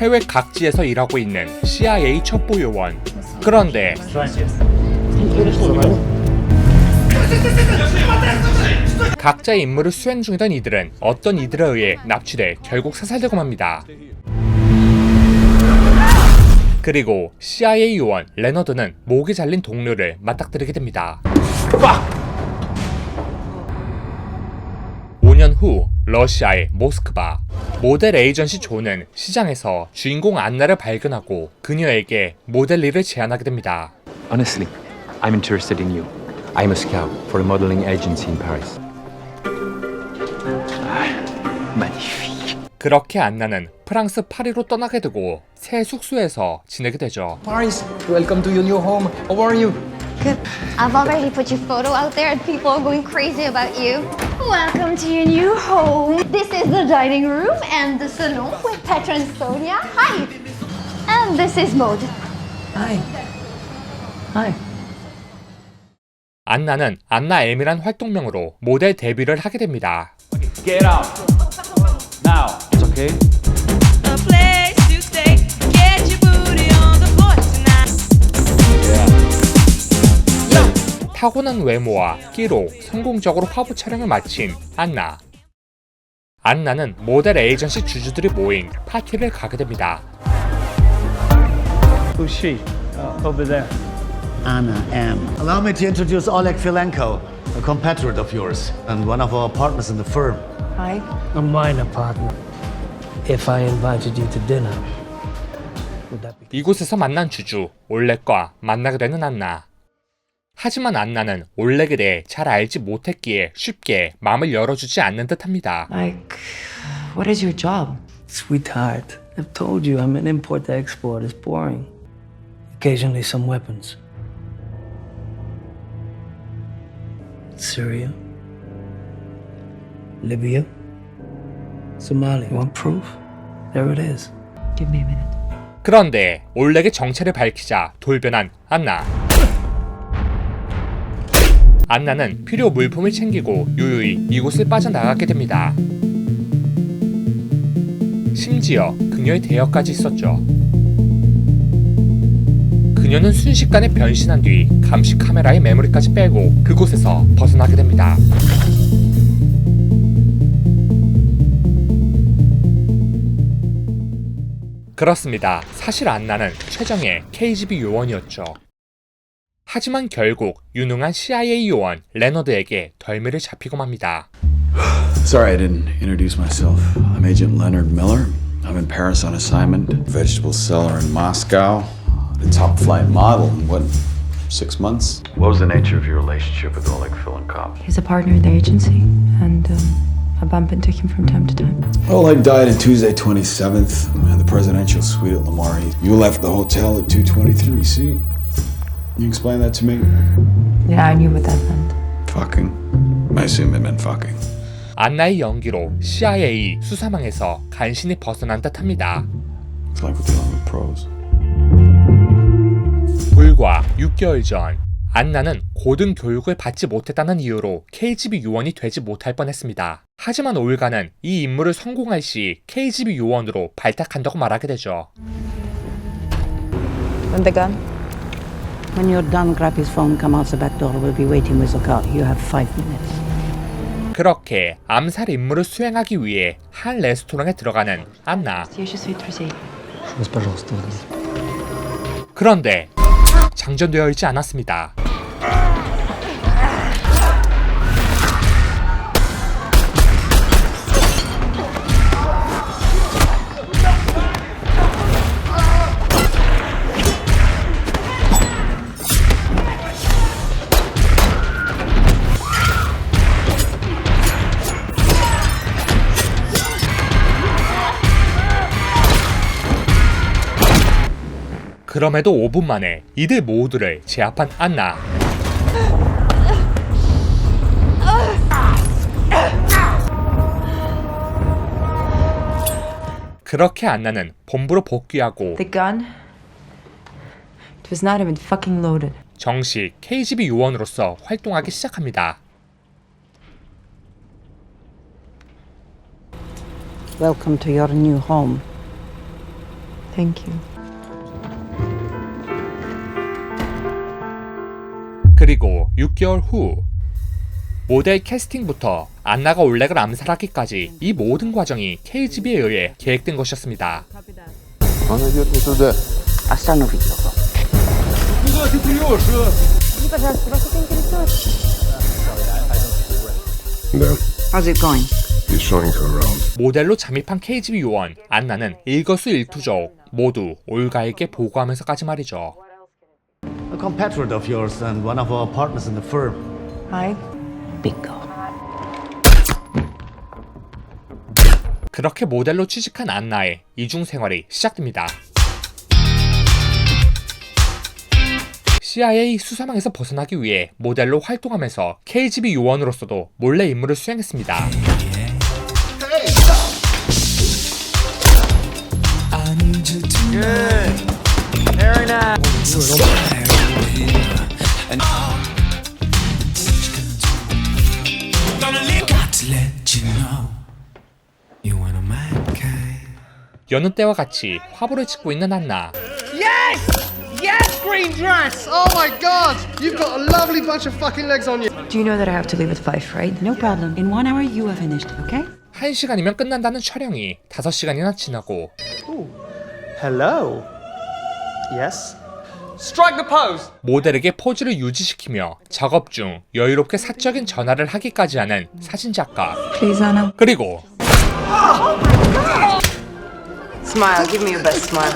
해외 각지에서 일하고 있는 CIA 첩보 요원. 그런데 각자의 임무를 수행 중이던 이들은 어떤 이들에 의해 납치돼 결국 사살되고 맙니다. 그리고 CIA 요원 레너드는 목이 잘린 동료를 맞닥뜨리게 됩니다. 5년 후 러시아의 모스크바 모델 에이전시 조는 시장에서 주인공 안나를 발견하고 그녀에게 모델 일을 제안하게 됩니다. Honestly, I'm interested in you. I'm a scout for a modeling agency in Paris. Ah, magnifique. 그렇게 안나는 프랑스 파리로 떠나게 되고 새 숙소에서 지내게 되죠. Paris, welcome to your new home. How are you? I've already put your photo out there and people are going crazy about you. Welcome to your new home. This is the dining room and the salon with Petra and Sonia. Hi. And this is Maud. Hi. Hi. 안나는 안나 M이란 활동명으로 모델 데뷔를 하게 됩니다. Get out. Now. It's okay. 타고난 외모와 끼로 성공적으로 화보 촬영을 마친 안나. 안나는 모델 에이전시 주주들이 모인 파티를 가게 됩니다. Who's she? Uh, over there. Anna M. Allow me to introduce Oleg Filenko, a compatriot of yours and one of our partners in the firm. Hi. A minor partner. If I invited you to dinner, would that be? 이곳에서 만난 주주 올렉과 만나게 되는 안나. 하지만 안나는 올렉에 대해 잘 알지 못했기에 쉽게 마음을 열어주지 않는 듯합니다. Like, what is your job? Sweetheart, I've told you I'm an import export. It's boring. Occasionally some weapons. Syria, Libya, Somalia. You want proof? There it is. Give me a minute. 그런데 올렉의 정체를 밝히자 돌변한 안나. 안나는 필요 물품을 챙기고 유유히 이곳을 빠져나가게 됩니다. 심지어 그녀의 대여까지 있었죠. 그녀는 순식간에 변신한 뒤 감시 카메라의 메모리까지 빼고 그곳에서 벗어나게 됩니다. 그렇습니다. 사실 안나는 최정의 KGB 요원이었죠. 하지만 결국 유능한 CIA 요원 레너드에게 덜미를 잡히고 맙니다. Sorry I didn't introduce myself. I'm Agent Leonard Miller. I'm in Paris on assignment. Vegetable seller in Moscow. The top flight model in what, six months? What was the nature of your relationship with Oleg Filenkov? He's a partner in the agency, and um, I bump into him from time to time. Oleg died on Tuesday 27th in the presidential suite at Lamar. You left the hotel at 223, see? You explain that to me? Yeah, I knew what that meant. Fucking. I assume it meant fucking. 안나의 연기로 CIA 수사망에서 간신히 벗어난 듯합니다. It's like we're dealing with pros. 불과 6개월 전 안나는 고등 교육을 받지 못했다는 이유로 KGB 요원이 되지 못할 뻔했습니다. 하지만 올가는 이 임무를 성공할 시 KGB 요원으로 발탁한다고 말하게 되죠. And the gun? When you're done, grab his phone, come out the back door. We'll be waiting with the car. You have five minutes. 그렇게 암살 임무를 수행하기 위해 한 레스토랑에 들어가는 안나. Here, je suis Trucy. Пожалуйста. 그런데 장전되어 있지 않았습니다. 그럼에도 5분 만에 이들 모두를 제압한 안나. 그렇게 안나는 본부로 복귀하고 The gun? It was not even fucking loaded. 정식 KGB 요원으로서 활동하기 시작합니다. Welcome to your new home. Thank you. 그리고 6개월 후 모델 캐스팅부터 안나가 올렉을 암살하기까지 이 모든 과정이 KGB에 의해 계획된 것이었습니다. 모델로 잠입한 KGB 요원 안나는 일거수일투족 모두 올가에게 보고하면서까지 말이죠. A competitor of yours and one of our partners in the firm. Hi. Bingo. 그렇게 모델로 취직한 안나의 이중 생활이 시작됩니다. CIA 수사망에서 벗어나기 위해 모델로 활동하면서 KGB 요원으로서도 몰래 임무를 수행했습니다. 여느 때와 같이 화보를 찍고 있는 안나. Green dress! Oh my god! You've got a lovely bunch of fucking legs on you. Do you know that I have to leave at 5, right? No problem. In one hour, you are finished, okay? 1시간이면 끝난다는 촬영이 5시간이나 지나고 Hello. Yes. Strike the pose. 모델에게 포즈를 유지시키며 작업 중 여유롭게 사적인 전화를 하기까지 하는 사진 작가. Please, Anna. 그리고 Smile. Give me your best smile.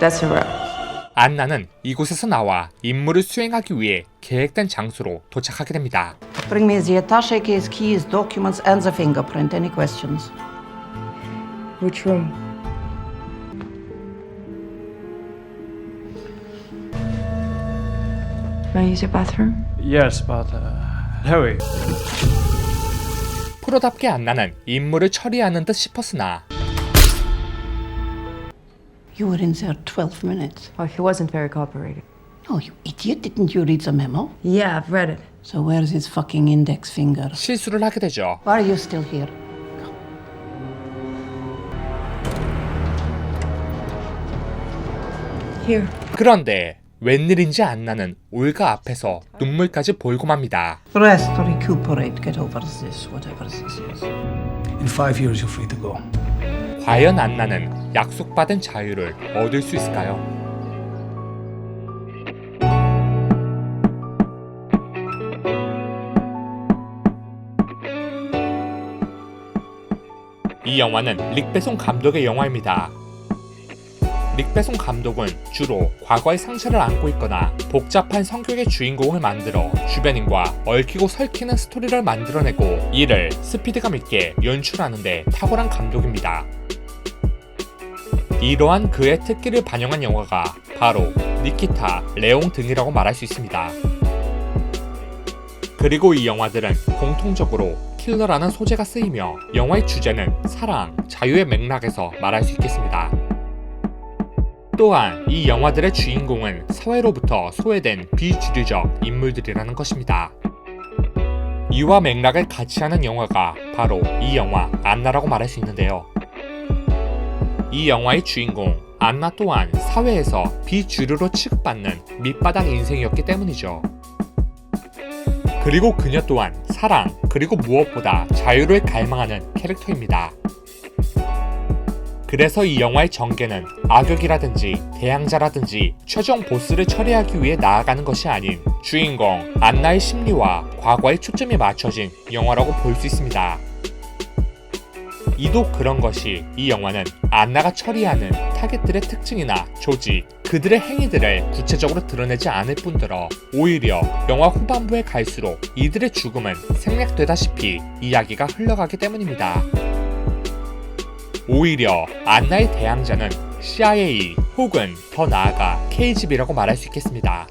That's a wrap. 안나는 이곳에서 나와 임무를 수행하기 위해 계획된 장소로 도착하게 됩니다. Bring me the attache case, keys, documents, and the fingerprint. Any questions? Which room? May I use your bathroom? Yes, but uh, hurry. 프로답게 안나는 임무를 처리하는 듯 싶었으나 You were in there 12 minutes. Oh, he wasn't very cooperative. Oh, you idiot. Didn't you read the memo? Yeah, I've read it. So where's his fucking index finger? 실수를 하게 되죠. Why are you still here? Here. 그런데 웬일인지 안나는 올가 앞에서 눈물까지 보이고 맙니다. Rest, recuperate, get over this, whatever this is. In five years, you're free to go. 과연 안나는 약속받은 자유를 얻을 수 있을까요? 이 영화는 릭베송 감독의 영화입니다. 릭베송 감독은 주로 과거의 상처를 안고 있거나 복잡한 성격의 주인공을 만들어 주변인과 얽히고 설키는 스토리를 만들어내고 이를 스피드감 있게 연출하는데 탁월한 감독입니다. 이러한 그의 특기를 반영한 영화가 바로 니키타, 레옹 등이라고 말할 수 있습니다. 그리고 이 영화들은 공통적으로 킬러라는 소재가 쓰이며 영화의 주제는 사랑, 자유의 맥락에서 말할 수 있겠습니다. 또한 이 영화들의 주인공은 사회로부터 소외된 비주류적 인물들이라는 것입니다. 이와 맥락을 같이 하는 영화가 바로 이 영화 안나라고 말할 수 있는데요. 이 영화의 주인공 안나 또한 사회에서 비주류로 취급받는 밑바닥 인생이었기 때문이죠. 그리고 그녀 또한 사랑 그리고 무엇보다 자유를 갈망하는 캐릭터입니다. 그래서 이 영화의 전개는 악역이라든지 대항자라든지 최종 보스를 처리하기 위해 나아가는 것이 아닌 주인공 안나의 심리와 과거에 초점이 맞춰진 영화라고 볼 수 있습니다. 이도 그런 것이 이 영화는 안나가 처리하는 타겟들의 특징이나 조직, 그들의 행위들을 구체적으로 드러내지 않을 뿐더러 오히려 영화 후반부에 갈수록 이들의 죽음은 생략되다시피 이야기가 흘러가기 때문입니다. 오히려 안나의 대항자는 CIA 혹은 더 나아가 KGB라고 말할 수 있겠습니다.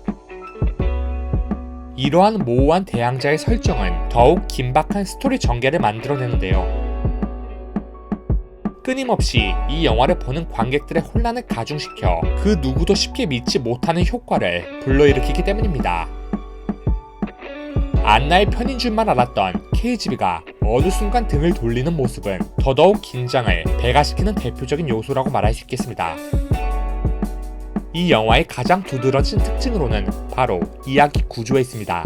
이러한 모호한 대항자의 설정은 더욱 긴박한 스토리 전개를 만들어내는데요. 끊임없이 이 영화를 보는 관객들의 혼란을 가중시켜 그 누구도 쉽게 믿지 못하는 효과를 불러일으키기 때문입니다. 안나의 편인 줄만 알았던 KGB가 어느 순간 등을 돌리는 모습은 더더욱 긴장을 배가시키는 대표적인 요소라고 말할 수 있겠습니다. 이 영화의 가장 두드러진 특징으로는 바로 이야기 구조에 있습니다.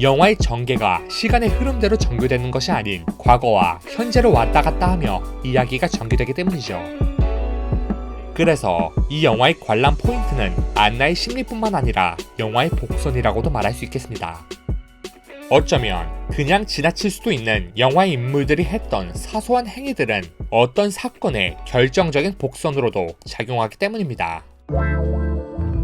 영화의 전개가 시간의 흐름대로 전개되는 것이 아닌 과거와 현재로 왔다 갔다 하며 이야기가 전개되기 때문이죠. 그래서 이 영화의 관람 포인트는 안나의 심리뿐만 아니라 영화의 복선이라고도 말할 수 있겠습니다. 어쩌면 그냥 지나칠 수도 있는 영화의 인물들이 했던 사소한 행위들은 어떤 사건의 결정적인 복선으로도 작용하기 때문입니다.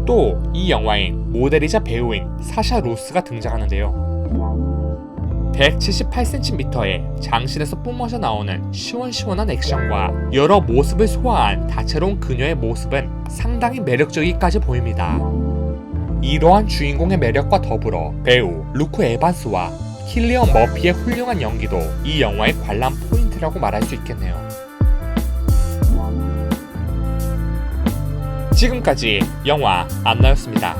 또 이 영화인 모델이자 배우인 사샤 로스가 등장하는데요. 178cm의 장신에서 뿜어져 나오는 시원시원한 액션과 여러 모습을 소화한 다채로운 그녀의 모습은 상당히 매력적이까지 보입니다. 이러한 주인공의 매력과 더불어 배우 루크 에반스와 킬리언 머피의 훌륭한 연기도 이 영화의 관람 포인트라고 말할 수 있겠네요. 지금까지 영화 안나였습니다.